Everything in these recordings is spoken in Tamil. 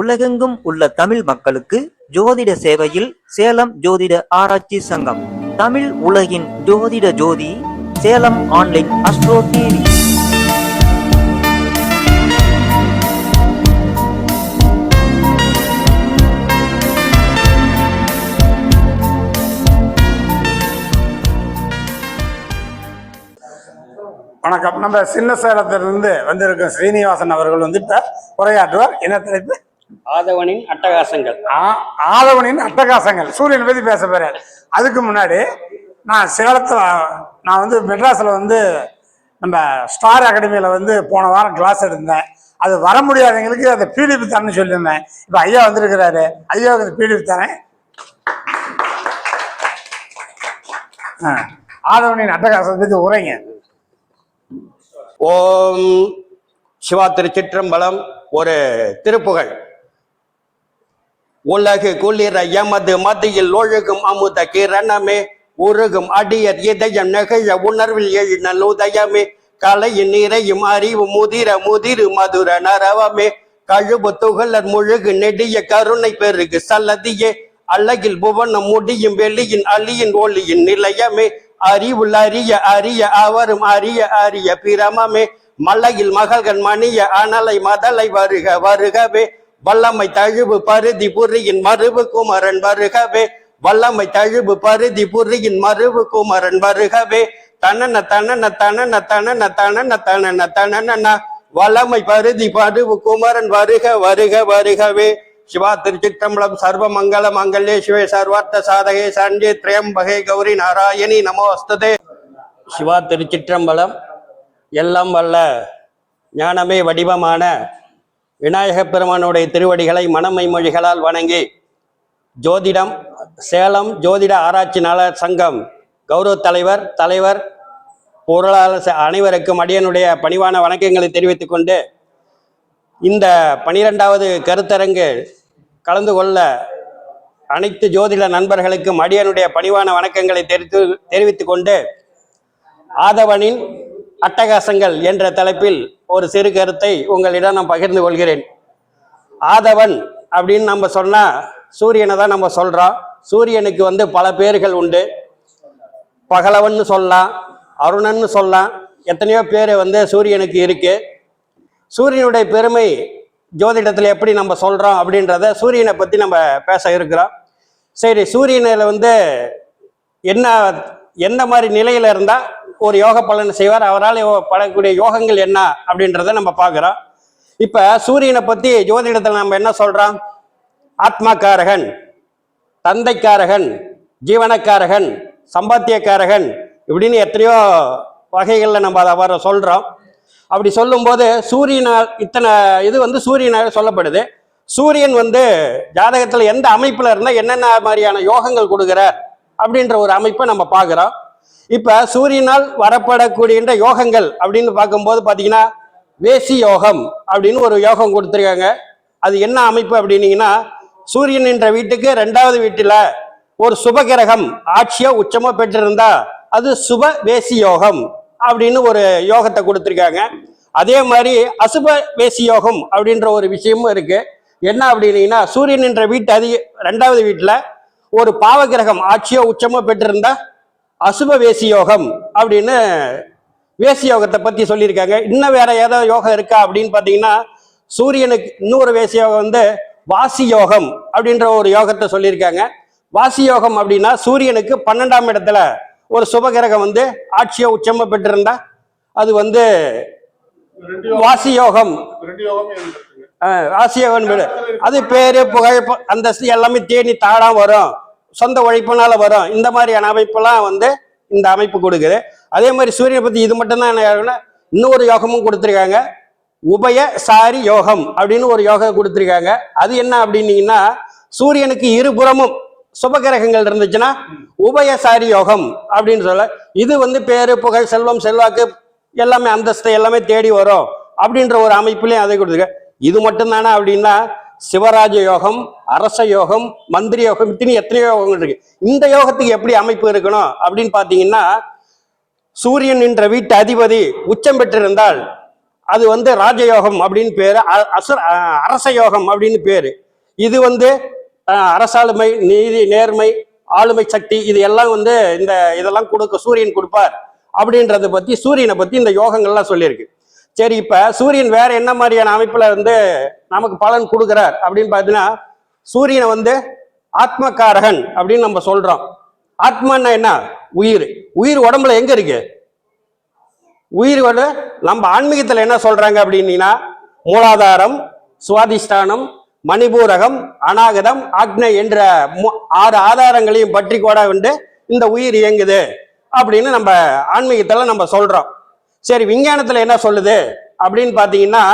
உலகெங்கும் உள்ள தமிழ் மக்களுக்கு ஜோதிட சேவையில் சேலம் ஜோதிட ஆராய்ச்சி சங்கம். தமிழ் உலகின் ஜோதிட ஜோதி சேலம் ஆன்லைன் அஸ்ட்ரோ டிவி. வணக்கம். நம்ம சின்ன சேலத்திலிருந்து வந்திருக்கும் ஸ்ரீனிவாசன் அவர்கள் வந்து உரையாற்றுவார். என்ன தலைப்பு? ஆதவனின் அட்டகாசங்கள். ஆ- ஆதவனின் அட்டகாசங்கள். சூரியனை பத்தி பேச போறேன். அதுக்கு முன்னாடி நான் சேலத்துல நான் வந்து மெட்ராஸ்ல வந்து நம்ம ஸ்டார் அகாடமியில வந்து போன வாரம் கிளாஸ் எடுத்தேன். அது வர முடியாதவங்களுக்கு அதை பிடிஎஃப் தரேன்னு சொல்லியிருந்தேன். இப்போ ஐயா வந்திருக்கிறாரு. ஐயாவுக்கு அந்த பிடிஎஃப் தரேன். ஆ, ஆதவனின் அட்டகாசத்தை பத்தி உரைங்க. ஓம் சிவா திருச்சிற்றம்பலம் ஒரு திருப்புகழ். உலகு குளிர எமது மதியில் ஒழுகும் அமுத கிரணமே. உருகும் அடியர் இதயம் நெகிழ உணர்வில் எழுநல் உதயமே. கலையின் நிறையும் அறிவு முதிர முதிரு மதுர நரவமே. கழுவு துகளர் முழுகு நெடிய கருணை பெருகு சல்லதியே. அழகில் புவனம் முடியும் வெளியின் அழியின் ஒளியின் நிலையமே. அறிவுள் அறிய அறிய அவரும் அறிய அறிய பிரமமே. மலையில் மகள்கள் மணிய அனலை மதலை வருக வருகவே. வல்லமை தழுவு பருதி புரியின் மருவு குமரன் வருகவே. வல்லமை தழுவு பருதி புரியின் மருவு குமரன் வருகவே. தனன தனன தனன தனன தனன தனன தனன வல்லமை பருதி பருவு குமரன் வருக வருக வருகவே. சிவா திருச்சிற்றம்பலம் சர்வ மங்கள மங்களே சிவே சர்வார்த்த சாதகே சண்டே திரையம்பகே கௌரி நாராயணி நமோ அஸ்ததே சிவா திருச்சிற்றம்பலம் எல்லாம் வல்ல ஞானமே வடிவமான விநாயகப் பெருமானுடைய திருவடிகளை மனமை மொழிகளால் வணங்கி ஜோதிடம் சேலம் ஜோதிட ஆராய்ச்சி நாளர் சங்கம் கௌரவ தலைவர் தலைவர் பொருளாளர் ச- அனைவருக்கும் அடியனுடைய பணிவான வணக்கங்களை தெரிவித்துக் கொண்டு இந்த பனிரெண்டாவது கருத்தரங்கு கலந்து கொள்ள அனைத்து ஜோதிட நண்பர்களுக்கும் அடியனுடைய பணிவான வணக்கங்களை தெரிவித்து தெரிவித்துக் கொண்டு ஆதவனின் அட்டகாசங்கள் என்ற தலைப்பில் ஒரு சிறு கருத்தை உங்களிடம் நான் பகிர்ந்து கொள்கிறேன். ஆதவன் அப்படின்னு நம்ம சொன்னால் சூரியனை தான் நம்ம சொல்கிறோம் சூரியனுக்கு வந்து பல பேர்கள் உண்டு. பகலவன்னு சொல்லலாம் அருணன்னு சொல்லலாம் எத்தனையோ பேர் வந்து சூரியனுக்கு இருக்குது சூரியனுடைய பெருமை ஜோதிடத்தில் எப்படி நம்ம சொல்கிறோம் அப்படின்றத சூரியனை பற்றி நம்ம பேச இருக்கிறோம். சரி சூரியனில் வந்து என்ன எந்த மாதிரி நிலையில் இருந்தால் ஒரு யோக பலன் செய்வார். அவரால் படக்கூடிய யோகங்கள் என்ன அப்படின்றத நம்ம பார்க்குறோம். இப்போ சூரியனை பற்றி ஜோதிடத்தில் நம்ம என்ன சொல்கிறோம் ஆத்மாக்காரகன் தந்தைக்காரகன் ஜீவனக்காரகன் சம்பாத்தியக்காரகன் இப்படின்னு எத்தனையோ வகைகளில் நம்ம அதை அவரை சொல்கிறோம் அப்படி சொல்லும்போது சூரியனால் இத்தனை இது வந்து சூரியனால் சொல்லப்படுது. சூரியன் வந்து ஜாதகத்தில் எந்த அமைப்பில் இருந்தால் என்னென்ன மாதிரியான யோகங்கள் கொடுக்குறார் அப்படின்ற ஒரு அமைப்பை நம்ம பார்க்குறோம். இப்போ சூரியனால் வரப்படக்கூடிய யோகங்கள் அப்படின்னு பார்க்கும்போது பார்த்தீங்கன்னா வேசி யோகம் அப்படின்னு ஒரு யோகம் கொடுத்துருக்காங்க. அது என்ன அமைப்பு அப்படின்னீங்கன்னா சூரியன் என்ற வீட்டுக்கு ரெண்டாவது வீட்டில் ஒரு சுபகிரகம் ஆட்சியோ உச்சமோ பெற்றிருந்தா அது சுப வேசி யோகம் அப்படின்னு ஒரு யோகத்தை கொடுத்துருக்காங்க. அதே மாதிரி அசுப வேசி யோகம் அப்படின்ற ஒரு விஷயமும் இருக்கு. என்ன அப்படின்னீங்கன்னா சூரியன் என்ற வீட்டு அதிக ரெண்டாவது வீட்டில் ஒரு பாவகிரகம் ஆட்சியோ உச்சமோ பெற்றிருந்தா அசுப வேசி யோகம் அப்படின்னு வேசி யோகத்தை பத்தி சொல்லியிருக்காங்க. இன்னும் வேற ஏதோ யோகம் இருக்கா அப்படின்னு பார்த்தீங்கன்னா சூரியனுக்கு இன்னொரு வேசி யோகம் வந்து வாசி யோகம் அப்படின்ற ஒரு யோகத்தை சொல்லியிருக்காங்க. வாசி யோகம் அப்படின்னா சூரியனுக்கு பன்னெண்டாம் இடத்துல ஒரு சுபகிரகம் வந்து ஆட்சியோ உச்சம பெற்றிருந்தா அது வந்து வாசி யோகம் வாசி யோகம் அது பேரு புகழ் அந்த அந்தஸ்து எல்லாமே தேனி தாடா வரும். சொந்த உழைப்புனால வரும். இந்த மாதிரியான அமைப்பெல்லாம் வந்து இந்த அமைப்பு கொடுக்குது. அதே மாதிரி சூரியனை பத்தி இது மட்டும்தான் என்ன யோகம்னா, இன்னொரு யோகமும் கொடுத்துருக்காங்க. உபய சாரி யோகம் அப்படின்னு ஒரு யோகம் கொடுத்துருக்காங்க. அது என்ன அப்படின்னீங்கன்னா சூரியனுக்கு இருபுறமும் சுபகிரகங்கள் இருந்துச்சுன்னா உபயசாரி யோகம் அப்படின்னு சொல்ல இது வந்து பேரு புகழ் செல்வம் செல்வாக்கு எல்லாமே அந்தஸ்து எல்லாமே தேடி வரும் அப்படின்ற ஒரு அமைப்புலையும் அதை கொடுத்துருக்க இது மட்டும்தானா அப்படின்னா சிவராஜ யோகம் அரச யோகம் மந்திரி யோகம் இத்தனை எத்தனையோ யோகங்கள் இருக்கு. இந்த யோகத்துக்கு எப்படி அமைப்பு இருக்கணும் அப்படின்னு பார்த்தீங்கன்னா சூரியன் என்ற வீட்டு அதிபதி உச்சம் பெற்றிருந்தால் அது வந்து ராஜயோகம் அப்படின்னு பேரு அ- அசுர அரச யோகம் அப்படின்னு பேரு. இது வந்து அரசாளுமை நீதி நேர்மை ஆளுமை சக்தி இது எல்லாம் வந்து இந்த இதெல்லாம் கொடுக்க சூரியன் கொடுப்பார் அப்படின்றத பத்தி சூரியனை பத்தி இந்த யோகங்கள்லாம் சொல்லியிருக்கு. சரி இப்ப சூரியன் வேற என்ன மாதிரியான அமைப்புல வந்து நமக்கு பலன் கொடுக்குறார் அப்படின்னு பார்த்தீங்கன்னா சூரியனை வந்து ஆத்மகாரகன் அப்படின்னு நம்ம சொல்றோம். ஆத்மான்னா என்ன? உயிர். உயிர் உடம்புல எங்க இருக்கு? உயிர் வந்து நம்ம ஆன்மீகத்துல என்ன சொல்றாங்க அப்படின்னீங்கன்னா மூலாதாரம் சுவாதிஷ்டானம் மணிபூரகம் அநாகதம் ஆக்னை என்ற ஆறு ஆதாரங்களையும் பற்றி கூட வந்து இந்த உயிர் இயங்குது அப்படின்னு நம்ம ஆன்மீகத்தில் நம்ம சொல்றோம். சரி விஞ்ஞானத்துல என்ன சொல்லுது? அப்படின்னு பாத்தீங்கன்னா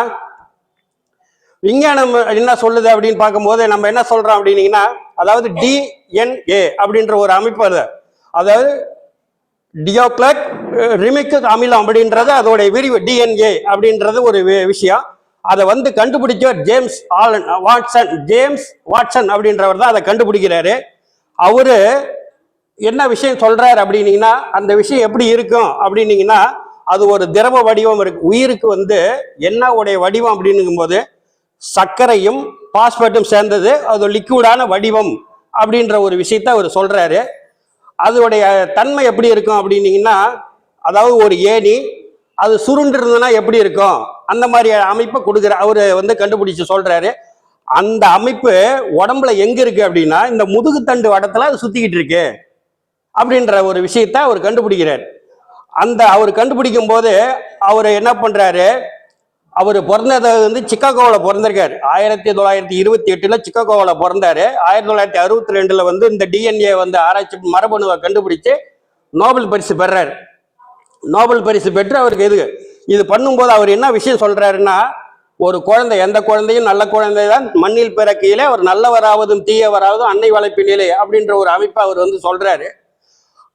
விஞ்ஞானம் என்ன சொல்லுது அப்படின்னு பார்க்கும்போது நம்ம என்ன சொல்றோம் அப்படின்னீங்கன்னா அதாவது டிஎன்ஏ அப்படின்ற ஒரு அமைப்பு அது அதாவது டியோக்ளக் ரிமிக்கு அமிலம் அப்படின்றது அதோடைய விரிவு டிஎன்ஏ அப்படின்றது ஒரு விஷயம். அதை வந்து கண்டுபிடிச்சவர் James Alan Watson James Watson அப்படின்றவர் தான் அதை கண்டுபிடிக்கிறாரு. அவரு என்ன விஷயம் சொல்றாரு அப்படின்னீங்கன்னா அந்த விஷயம் எப்படி இருக்கும் அப்படின்னீங்கன்னா அது ஒரு திரவ வடிவம் இருக்கு. உயிருக்கு வந்து என்ன உடைய வடிவம் அப்படின்னும் போது சர்க்கரையும் பாஸ்பேட்டும் சேர்ந்தது. அது லிக்விடான வடிவம் அப்படின்ற ஒரு விஷயத்த அவர் சொல்றாரு. அதோடைய தன்மை எப்படி இருக்கும் அப்படின்னீங்கன்னா அதாவது ஒரு ஏணி அது சுருண்டு இருந்ததுன்னா எப்படி இருக்கும்? அந்த மாதிரி அமைப்பை கொடுக்குற அவர் வந்து கண்டுபிடிச்சு சொல்றாரு. அந்த அமைப்பு உடம்புல எங்க இருக்கு அப்படின்னா இந்த முதுகுத்தண்டு வடத்துல அது சுத்திக்கிட்டு இருக்கு. அப்படின்ற ஒரு விஷயத்த அவர் கண்டுபிடிக்கிறார். அந்த அவர் கண்டுபிடிக்கும் போது அவர் என்ன பண்ணுறாரு அவர் பிறந்தது வந்து சிக்காகோவில் பிறந்திருக்காரு. ஆயிரத்தி தொள்ளாயிரத்தி இருபத்தி எட்டில் சிக்காகோவில் பிறந்தாரு. ஆயிரத்தி தொள்ளாயிரத்தி அறுபத்தி ரெண்டில் வந்து இந்த டிஎன்ஏ வந்து ஆராய்ச்சி மரபணுவை கண்டுபிடிச்சு நோபல் பரிசு பெறாரு. நோபல் பரிசு பெற்று அவருக்கு இது இது பண்ணும்போது அவர் என்ன விஷயம் சொல்கிறாருன்னா ஒரு குழந்தை எந்த குழந்தையும் நல்ல குழந்தை தான். மண்ணில் பிறக்கையிலே அவர் நல்லவராவதும் தீயவராவதும் அன்னை வளர்ப்பினிலே அப்படின்ற ஒரு அமைப்பை அவர் வந்து சொல்கிறாரு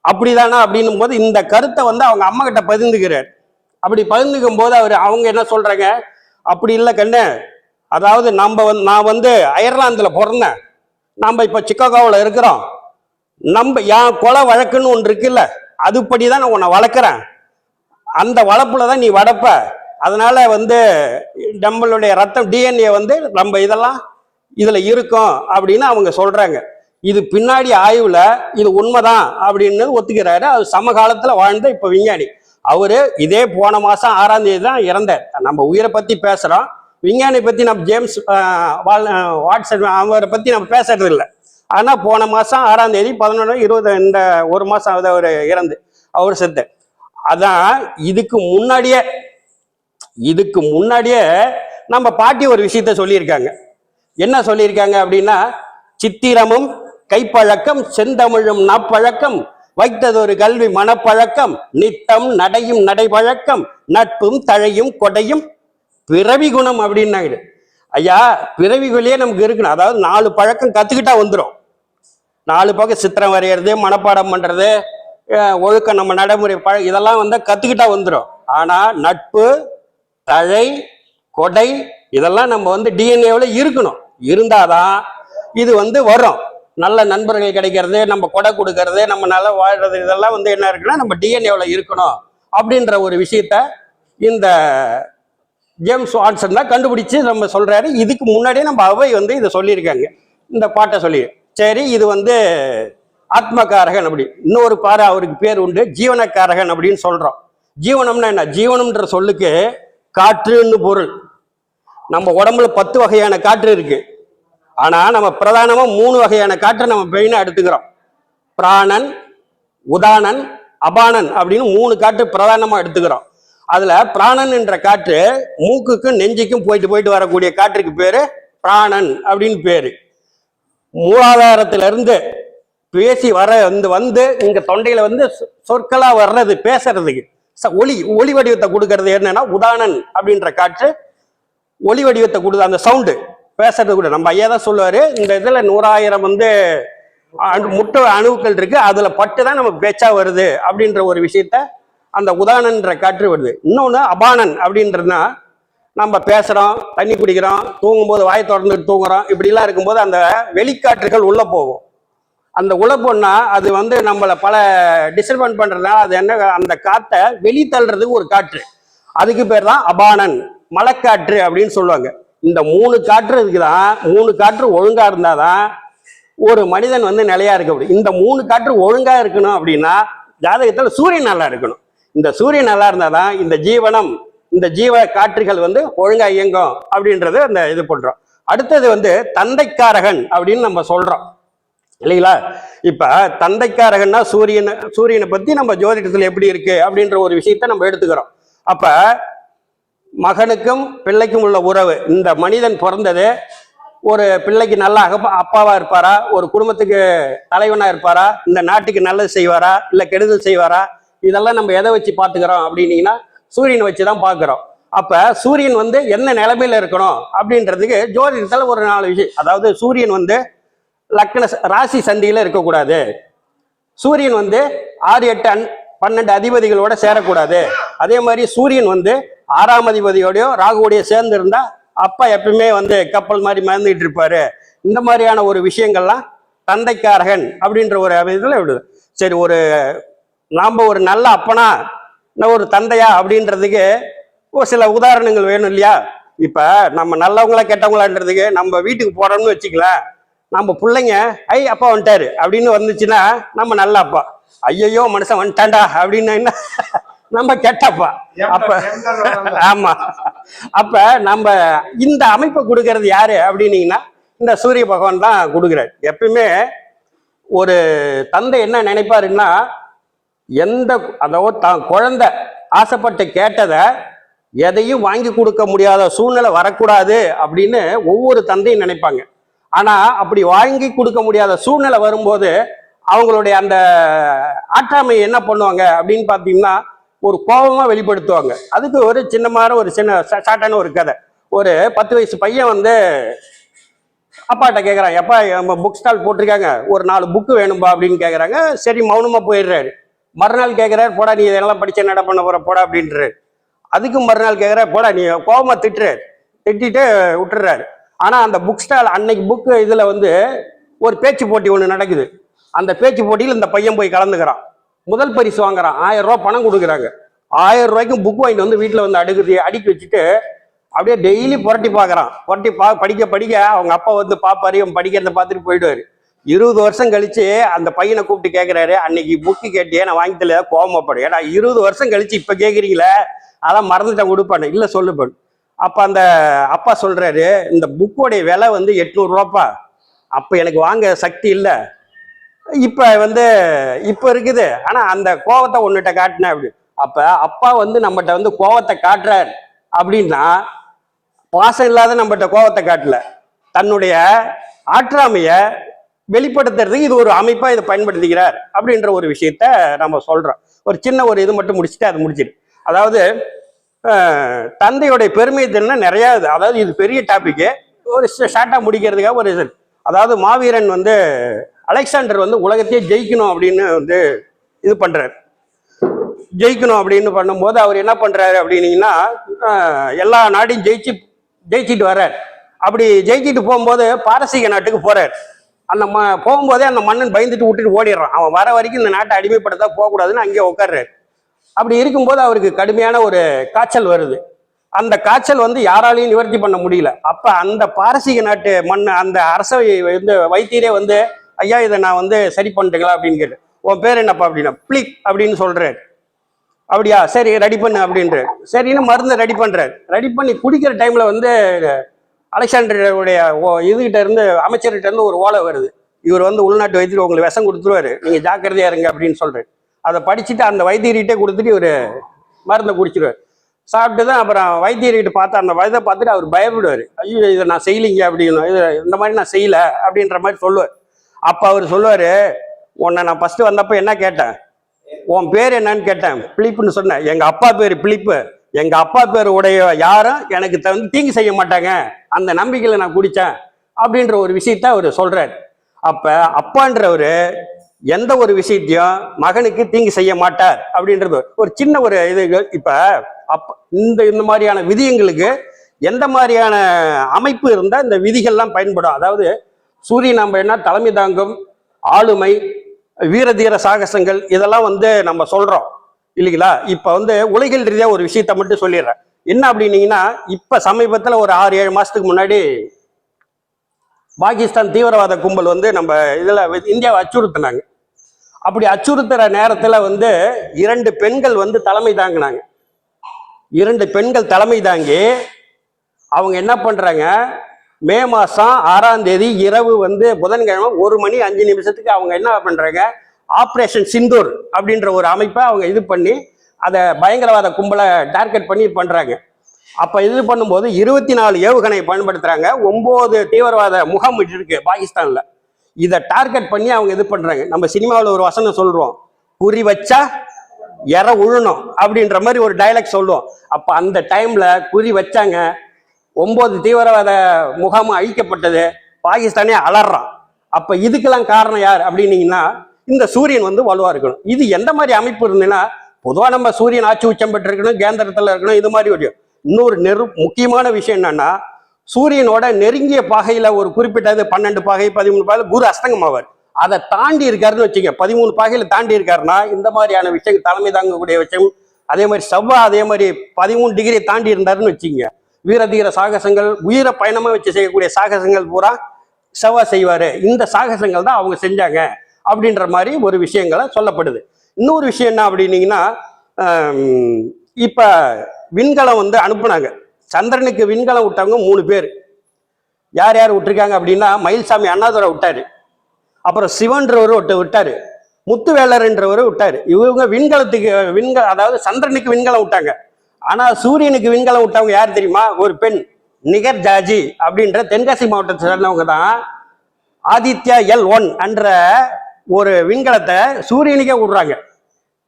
அப்படிதானா அப்படின்னும் போது இந்த கருத்தை வந்து அவங்க அம்மா கிட்ட பகிர்ந்துக்கிறார். அப்படி பகிர்ந்துக்கும் போது அவர் அவங்க என்ன சொல்றாங்க? அப்படி இல்லை கண்ணு அதாவது நம்ம வந்து நான் வந்து அயர்லாந்துல பிறந்தேன். நம்ம இப்ப சிக்காகோவில் இருக்கிறோம். நம்ம என் கொலை வழக்குன்னு ஒன்று இருக்குல்ல அதுபடி தான் நான் உன்னை வளர்க்குறேன். அந்த வளர்ப்புல தான் நீ வளர்ப்ப. அதனால வந்து நம்மளுடைய ரத்தம் டிஎன்ஏ வந்து நம்ம இதெல்லாம் இதில் இருக்கும் அப்படின்னு அவங்க சொல்றாங்க. இது பின்னாடி ஆய்வுல இது உண்மைதான் அப்படின்னு ஒத்துக்கிறாரு. அது சமகாலத்துல வாழ்ந்த இப்ப விஞ்ஞானி. அவரு இதே போன மாசம் ஆறாம் தேதி தான் இறந்தார். நம்ம உயிரை பத்தி பேசுறோம். விஞ்ஞானி பத்தி நம்ம ஜேம்ஸ் ஆஹ், அவரை பத்தி நம்ம பேசுறது இல்லை. ஆனா போன மாசம் ஆறாம் தேதி பதினொன்று இருபது இந்த ஒரு மாசம் ஆகுது அவர் இறந்து அவர் செத்து அதான் இதுக்கு முன்னாடியே இதுக்கு முன்னாடியே நம்ம பாட்டி ஒரு விஷயத்த சொல்லியிருக்காங்க. என்ன சொல்லியிருக்காங்க அப்படின்னா சித்திரமும் கைப்பழக்கம் செந்தமிழும் நாப்பழக்கம். வைத்ததொரு கல்வி மனப்பழக்கம் நித்தம் நடையும் நடைபழக்கம் நட்பும் தழையும் கொடையும் பிறவி குணம் அப்படின்னாங்க. ஐயா பிறவிகுள்ளேயே நமக்கு இருக்கணும். அதாவது நாலு பழக்கம் கத்துக்கிட்டா வந்துடும் நாலு பக்கம் சித்திரம் வரைகிறது மனப்பாடம் பண்றது ஒழுக்கம் நம்ம நடைமுறை பழ இதெல்லாம் வந்து கத்துக்கிட்டா வந்துடும் ஆனா நட்பு தழை கொடை இதெல்லாம் நம்ம வந்து டிஎன்ஏவில் இருக்கணும். இருந்தாதான் இது வந்து வரும். நல்ல நண்பர்கள் கிடைக்கிறது நம்ம கொடை கொடுக்கறது நம்ம நல்லா வாழ்றது இதெல்லாம் வந்து என்ன இருக்குன்னா நம்ம டிஎன்ஏவில் இருக்கணும் அப்படின்ற ஒரு விஷயத்த இந்த ஜேம்ஸ் வாட்சன் தான் கண்டுபிடிச்சு நம்ம சொல்றாரு. இதுக்கு முன்னாடியே நம்ம அவை வந்து இதை சொல்லியிருக்காங்க. இந்த பாட்டை சொல்லி சரி இது வந்து ஆத்மகாரகன் அப்படி. இன்னொரு பாரு அவருக்கு பேர் உண்டு ஜீவனக்காரகன் அப்படின்னு சொல்றோம். ஜீவனம்னா என்ன? ஜீவனம்ன்ற சொல்லுக்கு காற்றுன்னு பொருள். நம்ம உடம்புல பத்து வகையான காற்று இருக்குது ஆனா நம்ம பிரதானமா மூணு வகையான காற்றை நம்ம மெயினா எடுத்துக்கிறோம். பிராணன் உதானன் அபானன் அப்படின்னு மூணு காற்று பிரதானமா எடுத்துக்கிறோம். அதுல பிராணன் என்ற காற்று மூக்குக்கும் நெஞ்சுக்கும் போயிட்டு போயிட்டு வரக்கூடிய காற்றுக்கு பேரு பிராணன் அப்படின்னு பேரு. மூலாதாரத்திலிருந்து பேசி வர வந்து வந்து இங்க தொண்டையில வந்து சொ- சொற்களா வர்றது பேசுறதுக்கு. ச- ஒளி வடிவத்தை கொடுக்கறது என்னன்னா உதானன் அப்படின்ற காற்று ஒளி வடிவத்தை கொடுக்குது அந்த சவுண்டு பேசுறது கூட. நம்ம ஐயா தான் சொல்லுவாரு இந்த இதுல நூறாயிரம் வந்து அணு- முட்டை அணுக்கள் இருக்கு அதுல பட்டு தான் நம்ம பேச்சா வருது அப்படின்ற ஒரு விஷயத்த அந்த உதானன்ற காற்று வருது. இன்னொன்னு அபானன் அப்படின்றதுனா நம்ம பேசுறோம் தண்ணி குடிக்கிறோம் தூங்கும்போது வாய் திறந்துட்டு தூங்குறோம் இப்படிலாம் இருக்கும்போது அந்த வெளிக்காற்றுகள் உள்ள போகும். அந்த உள்ள போனா அது வந்து நம்மளை பல டிஸ்டர்பன் பண்றதுனால அது என்ன அந்த காற்றை வெளித்தள்ளுறதுக்கு ஒரு காற்று. அதுக்கு பேர் தான் அபானன் மலைக்காற்று அப்படின்னு சொல்லுவாங்க. இந்த மூணு காற்று இருக்குதான் மூணு காற்று ஒழுங்கா இருந்தாதான் ஒரு மனிதன் வந்து நிலையா இருக்க முடியும். இந்த மூணு காற்று ஒழுங்கா இருக்கணும் அப்படின்னா ஜாதகத்துல சூரியன் நல்லா இருக்கணும். இந்த சூரியன் நல்லா இருந்தாதான் இந்த ஜீவனம் இந்த ஜீவ காற்றுகள் வந்து ஒழுங்கா இயங்கும் அப்படின்றது அந்த இது பண்றோம். அடுத்தது வந்து தந்தைக்காரகன் அப்படின்னு நம்ம சொல்றோம். இல்லைங்களா? இப்ப தந்தைக்காரகன்னா சூரியனை சூரியனை பத்தி நம்ம ஜோதிடத்துல எப்படி இருக்கு அப்படின்ற ஒரு விஷயத்த நம்ம எடுத்துக்கிறோம். அப்ப மகனுக்கும் பிள்ளைக்கும் உள்ள உறவு. இந்த மனிதன் பிறந்தது ஒரு பிள்ளைக்கு நல்ல அகப்பா அப்பாவா இருப்பாரா? ஒரு குடும்பத்துக்கு தலைவனா இருப்பாரா? இந்த நாட்டுக்கு நல்லது செய்வாரா? இல்ல கெடுதல் செய்வாரா? இதெல்லாம் நம்ம எதை வச்சு பாத்துக்கிறோம் அப்படின்னீங்கன்னா சூரியனை வச்சு தான் பார்க்குறோம். அப்ப சூரியன் வந்து என்ன நிலைமையில இருக்கணும் அப்படின்றதுக்கு ஜோதிடத்துல ஒரு நாலு விஷயம். அதாவது சூரியன் வந்து லக்ன ராசி சந்தியில இருக்கக்கூடாது. சூரியன் வந்து ஆறு எட்டு அன் பன்னெண்டு அதிபதிகளோட சேரக்கூடாது. அதே மாதிரி சூரியன் வந்து ஆறாம் அதிபதியோடையோ ராகுவோடையோ சேர்ந்து இருந்தா அப்பா எப்பவுமே வந்து கப்பல் மாதிரி மறந்துகிட்டு இருப்பாரு. இந்த மாதிரியான ஒரு விஷயங்கள்லாம் தந்தைக்காரகன் அப்படின்ற ஒரு இதில் விடுது. சரி ஒரு நாம் ஒரு நல்ல அப்பனா இல்ல ஒரு தந்தையா அப்படின்றதுக்கு ஒரு சில உதாரணங்கள் வேணும் இல்லையா? இப்போ நம்ம நல்லவங்களா கெட்டவங்களான்றதுக்கு நம்ம வீட்டுக்கு போகிறோம்னு வச்சுக்கலாம் நம்ம பிள்ளைங்க ஐ அப்பா வந்துட்டாரு அப்படின்னு வந்துச்சுன்னா நம்ம நல்ல அப்பா. ஐயையோ மனுஷன் வந்துட்டான்டா அப்படின்னு என்ன? நம்ம கெட்டப்பா. அப்ப ஆமா. அப்ப நம்ம இந்த அமைப்பை கொடுக்கறது யாரு அப்படின்னீங்கன்னா இந்த சூரிய பகவான் தான் கொடுக்குறாரு. எப்பயுமே ஒரு தந்தை என்ன நினைப்பாருன்னா எந்த அதாவது தான் குழந்தை ஆசைப்பட்டு கேட்டதை எதையும் வாங்கி கொடுக்க முடியாத சூழ்நிலை வரக்கூடாது அப்படின்னு ஒவ்வொரு தந்தையும் நினைப்பாங்க. ஆனா அப்படி வாங்கி கொடுக்க முடியாத சூழ்நிலை வரும்போது அவங்களுடைய அந்த ஆற்றாமை என்ன பண்ணுவாங்க அப்படின்னு பார்த்தீங்கன்னா ஒரு கோபமாக வெளிப்படுத்துவாங்க. அதுக்கு ஒரு சின்னமான ஒரு சின்ன ஷார்ட்டான ஒரு கதை. ஒரு பத்து வயசு பையன் வந்து அப்பாட்ட கேட்குறான் எப்பா நம்ம புக் ஸ்டால் போட்டிருக்காங்க. ஒரு நாலு புக்கு வேணும்பா அப்படின்னு கேட்குறாங்க சரி மௌனமாக போயிடுறாரு. மறுநாள் கேட்குறாரு போடா நீ இதெல்லாம் படிச்சு என்னடா பண்ண போற? போடா அப்படின்றாரு. அதுக்கு மறுநாள் கேட்குறாரு போடா நீ கோபமாக திட்டுறாரு. திட்டிட்டு விட்டுறாரு ஆனால் அந்த புக் ஸ்டால் அன்னைக்கு புக்கு இதில் வந்து ஒரு பேச்சு போட்டி ஒன்று நடக்குது. அந்த பேச்சு போட்டியில் இந்த பையன் போய் கலந்துக்கிறான். முதல் பரிசு வாங்குறான் ஆயிரம் ரூபா பணம் கொடுக்குறாங்க. ஆயிரம் ரூபாய்க்கும் புக் வாங்கிட்டு வந்து வீட்டில் வந்து அடுக்குது அடுக்கி வச்சுட்டு அப்படியே டெய்லி புரட்டி பார்க்குறான். புரட்டி பா படிக்க படிக்க அவங்க அப்பா வந்து பாப்பாரு இவன் படிக்கிறத பார்த்துட்டு போயிடுவாரு. இருபது வருஷம் கழிச்சு அந்த பையனை கூப்பிட்டு கேட்குறாரு அன்னைக்கு புக்கு கேட்டியே நான் வாங்கி தெரியல கோமப்படும் ஏன்னா இருபது வருஷம் கழிச்சு இப்போ கேட்குறீங்களே அதான் மறந்துட்டேன் கொடுப்பானு இல்லை சொல்லுப்பேன் அப்போ அந்த அப்பா சொல்கிறாரு இந்த புக்கோடைய விலை வந்து எட்நூறுரூவாப்பா அப்போ எனக்கு வாங்க சக்தி இல்லை. இப்போ வந்து இப்போ இருக்குது. ஆனால் அந்த கோவத்தை ஒன்றுகிட்ட காட்டினேன் அப்படி அப்போ அப்பா வந்து நம்மகிட்ட வந்து கோவத்தை காட்டுறார். அப்படின்னா பாசம் இல்லாத நம்மகிட்ட கோவத்தை காட்டல. தன்னுடைய ஆற்றாமையை வெளிப்படுத்துறதுக்கு இது ஒரு அமைப்பாக இதை பயன்படுத்திக்கிறார் அப்படின்ற ஒரு விஷயத்த நம்ம சொல்கிறோம் ஒரு சின்ன ஒரு இது மட்டும் முடிச்சுட்டு அது முடிச்சிடு. அதாவது தந்தையுடைய பெருமை தினம் நிறையா இது. அதாவது இது பெரிய டாப்பிக்கு ஒரு ஷார்ட்டாக முடிக்கிறதுக்காக ஒரு இது. அதாவது மாவீரன் வந்து அலெக்சாண்டர் வந்து உலகத்தையே ஜெயிக்கணும் அப்படின்னு வந்து இது பண்ணுறாரு ஜெயிக்கணும் அப்படின்னு பண்ணும்போது அவர் என்ன பண்ணுறாரு அப்படின்னீங்கன்னா எல்லா நாட்டையும் ஜெயிச்சு ஜெயிச்சிட்டு வர்றார். அப்படி ஜெயிச்சிட்டு போகும்போது பாரசீக நாட்டுக்கு போகிறார் அந்த ம போகும்போதே அந்த மன்னன் பயந்துட்டு விட்டுட்டு ஓடிடுறான். அவன் வர வரைக்கும் இந்த நாட்டை அடிமைப்படுத்தா போகக்கூடாதுன்னு அங்கேயே உட்காடுறாரு அப்படி இருக்கும்போது அவருக்கு கடுமையான ஒரு காய்ச்சல் வருது. அந்த காய்ச்சல் வந்து யாராலையும் நிவர்த்தி பண்ண முடியல. அப்போ அந்த பாரசீக நாட்டு மண் அந்த அரசவை வந்து வைத்தியரே வந்து ஐயா இதை நான் வந்து சரி பண்ணிட்டுங்களா அப்படின்னு கேட்டு. உன் பேர் என்னப்பா அப்படின்னா? பிளிக் அப்படின்னு சொல்கிறாரு அப்படியா? சரி ரெடி பண்ணு அப்படின்ட்டு சரின்னு மருந்து ரெடி பண்ணுறாரு ரெடி பண்ணி குடிக்கிற டைமில் வந்து அலெக்சாண்டருடைய ஓ- இதுகிட்ட இருந்து அமைச்சர்கிட்ட இருந்து ஒரு ஓலை வருது. இவர் வந்து உள்நாட்டு வைத்தியர் உங்களுக்கு விஷம் கொடுத்துருவாரு. நீங்கள் ஜாக்கிரதையா இருங்க அப்படின்னு சொல்கிறேன் அதை படிச்சுட்டு அந்த வைத்தியர்கிட்டே கொடுத்துட்டு இவர் மருந்தை குடிச்சிருவார். சாப்பிட்டு தான் அப்புறம் வைத்தியர்கிட்ட பார்த்தா அந்த வயதை பார்த்துட்டு அவர் பயப்படுவார். ஐயோ இதை நான் செய்யலிங்க அப்படின்னு. இது இந்த மாதிரி நான் செய்யல அப்படின்ற மாதிரி சொல்லுவார். அப்போ அவர் சொல்லுவார் உன்னை நான் ஃபஸ்ட்டு வந்தப்போ என்ன கேட்டேன்? உன் பேர் என்னன்னு கேட்டேன். பிலிப்புன்னு சொன்னேன். எங்கள் அப்பா பேர் பிலிப்பு. எங்கள் அப்பா பேர் உடைய யாரும் எனக்கு வந்து தீங்கு செய்ய மாட்டாங்க. அந்த நம்பிக்கையில் நான் குடித்தேன் அப்படின்ற ஒரு விஷயத்த அவர் சொல்கிறார் அப்போ அப்பான்றவர் எந்த ஒரு விஷயத்தையும் மகனுக்கு தீங்கு செய்ய மாட்டார் அப்படின்றது ஒரு சின்ன ஒரு இது இப்போ அப்ப இந்த இந்த மாதிரியான விதியங்களுக்கு எந்த மாதிரியான அமைப்பு இருந்தால் இந்த விதிகள்லாம் பயன்படும். அதாவது சூரியன் நம்ம என்ன? தலைமை தாங்கும் ஆளுமை வீரதீர சாகசங்கள் இதெல்லாம் வந்து நம்ம சொல்றோம். இல்லைங்களா? இப்ப வந்து உலகில் ரீதியா ஒரு விஷயத்த மட்டும் சொல்லிடுறேன். என்ன அப்படின்னீங்கன்னா இப்ப சமீபத்துல ஒரு ஆறு ஏழு மாசத்துக்கு முன்னாடி பாகிஸ்தான் தீவிரவாத கும்பல் வந்து நம்ம இதுல இந்தியாவை அச்சுறுத்தினாங்க. அப்படி அச்சுறுத்துற நேரத்துல வந்து இரண்டு பெண்கள் வந்து தலைமை தாங்கினாங்க. இரண்டு பெண்கள் தலைமை தாங்கி அவங்க என்ன பண்றாங்க? மே மாதம் ஆறாம் தேதி இரவு வந்து புதன்கிழமை ஒரு மணி அஞ்சு நிமிஷத்துக்கு அவங்க என்ன பண்ணுறாங்க ஆப்ரேஷன் சிந்தூர் அப்படின்ற ஒரு அமைப்பை அவங்க இது பண்ணி அதை பயங்கரவாத கும்பலை டார்கெட் பண்ணி பண்ணுறாங்க அப்போ இது பண்ணும்போது இருபத்தி நாலு ஏவுகணை பயன்படுத்துகிறாங்க ஒம்பது தீவிரவாத முகாம் இருக்கு பாகிஸ்தானில். இதை டார்கெட் பண்ணி அவங்க இது பண்ணுறாங்க நம்ம சினிமாவில் ஒரு வசனம் சொல்கிறோம் குறி வச்சா எற உழணும் அப்படின்ற மாதிரி ஒரு டைலாக் சொல்லுவோம் அப்போ அந்த டைமில் குறி வச்சாங்க. ஒம்பது தீவிரவாத முகாம் அழிக்கப்பட்டது பாகிஸ்தானே அலறான் அப்போ இதுக்கெல்லாம் காரணம் யார் அப்படின்னீங்கன்னா இந்த சூரியன் வந்து வலுவாக இருக்கணும். இது எந்த மாதிரி அமைப்பு இருந்ததுன்னா பொதுவாக நம்ம சூரியன் ஆட்சி உச்சம் பெற்றிருக்கணும் கேந்திரத்தில் இருக்கணும் இது மாதிரி ஒரு இன்னொரு நெரு முக்கியமான விஷயம் என்னன்னா சூரியனோட நெருங்கிய பகையில் ஒரு குறிப்பிட்டது பன்னெண்டு பாகை பதிமூணு பகையில் குரு அஸ்தங்கம் ஆவார். அதை தாண்டி இருக்காருன்னு வச்சுங்க பதிமூணு பகையில் தாண்டி இருக்காருன்னா இந்த மாதிரியான விஷயம் தலைமை தாங்கக்கூடிய விஷயம். அதே மாதிரி செவ்வாய் அதே மாதிரி பதிமூணு டிகிரி தாண்டி இருந்தாருன்னு வச்சுங்க வீரதீர சாகசங்கள் உயிரை பயணமாக வச்சு செய்யக்கூடிய சாகசங்கள் பூரா செவ்வாய் செய்வார். இந்த சாகசங்கள் தான் அவங்க செஞ்சாங்க அப்படின்ற மாதிரி ஒரு விஷயங்களை சொல்லப்படுது. இன்னொரு விஷயம் என்ன அப்படின்னீங்கன்னா இப்போ விண்கலம் வந்து அனுப்புனாங்க. சந்திரனுக்கு விண்கலம் விட்டவங்க மூணு பேர். யார் யார் விட்டுருக்காங்க அப்படின்னா மயில்சாமி அண்ணாதுரை விட்டார். அப்புறம் சிவன்றவர் விட்டு விட்டார். முத்துவேலர்ன்றவர் விட்டார். இவங்க விண்கலத்துக்கு விண்க அதாவது சந்திரனுக்கு விண்கலம் விட்டாங்க. ஆனா சூரியனுக்கு விண்கலம் விட்டவங்க யார் தெரியுமா? ஒரு பெண் நிகர் ஜாஜி அப்படின்ற தென்காசி மாவட்டத்தை சேர்ந்தவங்க தான். ஆதித்யா எல் ஒன் என்ற ஒரு விண்கலத்தை சூரியனுக்கே விடுறாங்க.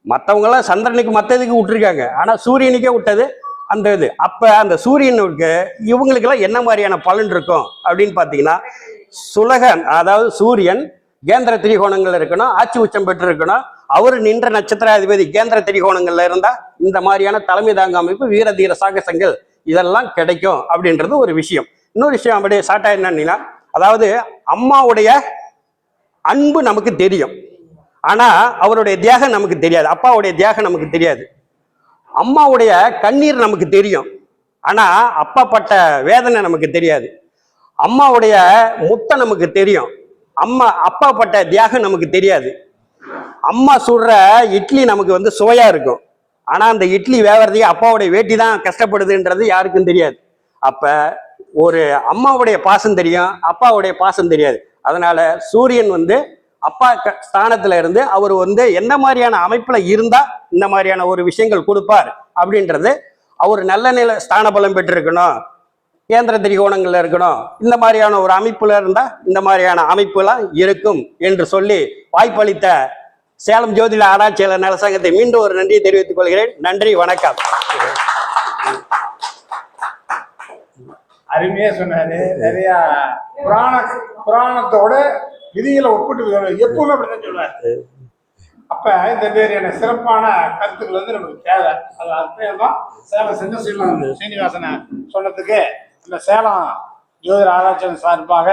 மற்றவங்களாம் சந்திரனுக்கு மற்ற இதுக்கு விட்டுருக்காங்க. ஆனால் சூரியனுக்கே விட்டது அந்த இது. அப்போ அந்த சூரியனுக்கு இவங்களுக்கெல்லாம் என்ன மாதிரியான பலன் இருக்கும் அப்படின்னு பார்த்தீங்கன்னா சுலகன் அதாவது சூரியன் கேந்திர திரிகோணங்கள் இருக்கணும் ஆட்சி உச்சம் பெற்று இருக்கணும் அவர் நின்ற நட்சத்திராதிபதி கேந்திர திரிகோணங்கள்ல இருந்தா இந்த மாதிரியான தலைமை தாங்க அமைப்பு வீர தீர சாகசங்கள் இதெல்லாம் கிடைக்கும் அப்படின்றது ஒரு விஷயம். இன்னொரு விஷயம் அப்படியே ஷார்ட்டா என்னன்னா அதாவது அம்மாவுடைய அன்பு நமக்கு தெரியும். ஆனா அவருடைய தியாகம் நமக்கு தெரியாது. அப்பாவுடைய தியாகம் நமக்கு தெரியாது. அம்மாவுடைய கண்ணீர் நமக்கு தெரியும். ஆனா அப்பா பட்ட வேதனை நமக்கு தெரியாது. அம்மாவுடைய முத்தை நமக்கு தெரியும். அம்மா அப்பா பட்ட தியாகம் நமக்கு தெரியாது. அம்மா சுடுற இட்லி நமக்கு வந்து சுவையா இருக்கும். ஆனா அந்த இட்லி வேவறதையே அப்பாவுடைய வேட்டி தான் கஷ்டப்படுதுன்றது யாருக்கும் தெரியாது. அப்ப ஒரு அம்மாவுடைய பாசம் தெரியும் அப்பாவுடைய பாசம் தெரியாது. அதனால சூரியன் வந்து அப்பா க- ஸ்தானத்துல இருந்து அவர் வந்து என்ன மாதிரியான அமைப்புல இருந்தா இந்த மாதிரியான ஒரு விஷயங்கள் கொடுப்பார் அப்படின்றது அவர் நல்ல நில ஸ்தான பலம் பெற்றிருக்கணும். கேந்திர திரிகோணங்கள்ல இருக்கணும். இந்த மாதிரியான ஒரு அமைப்புல இருந்தா இந்த மாதிரியான அமைப்புலாம் இருக்கும் என்று சொல்லி வாய்ப்பளித்த சேலம் ஜோதிட ஆராய்ச்சியாளர் நலசங்கத்தை மீண்டும் ஒரு நன்றியை தெரிவித்துக் கொள்கிறேன். நன்றி வணக்கம். அருமையா சொன்னாரு. நிறைய புராண புராணத்தோட விதிகளை ஒப்பிட்டு எப்பவுமே அப்படிதான் சொல்றாரு அப்ப இந்த மாதிரியான சிறப்பான கருத்துக்கள் வந்து நமக்கு தேவை. அது அற்புதமா சேவை சேலம் சின்ன சீனிவாசனை சொன்னதுக்கு இந்த சேலம் ஜோதிட ஆராய்ச்சி சார்பாக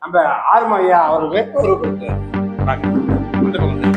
நம்ம ஆறுமையா அவர்களுக்கு ஒரு கொடுத்து வந்து வந்து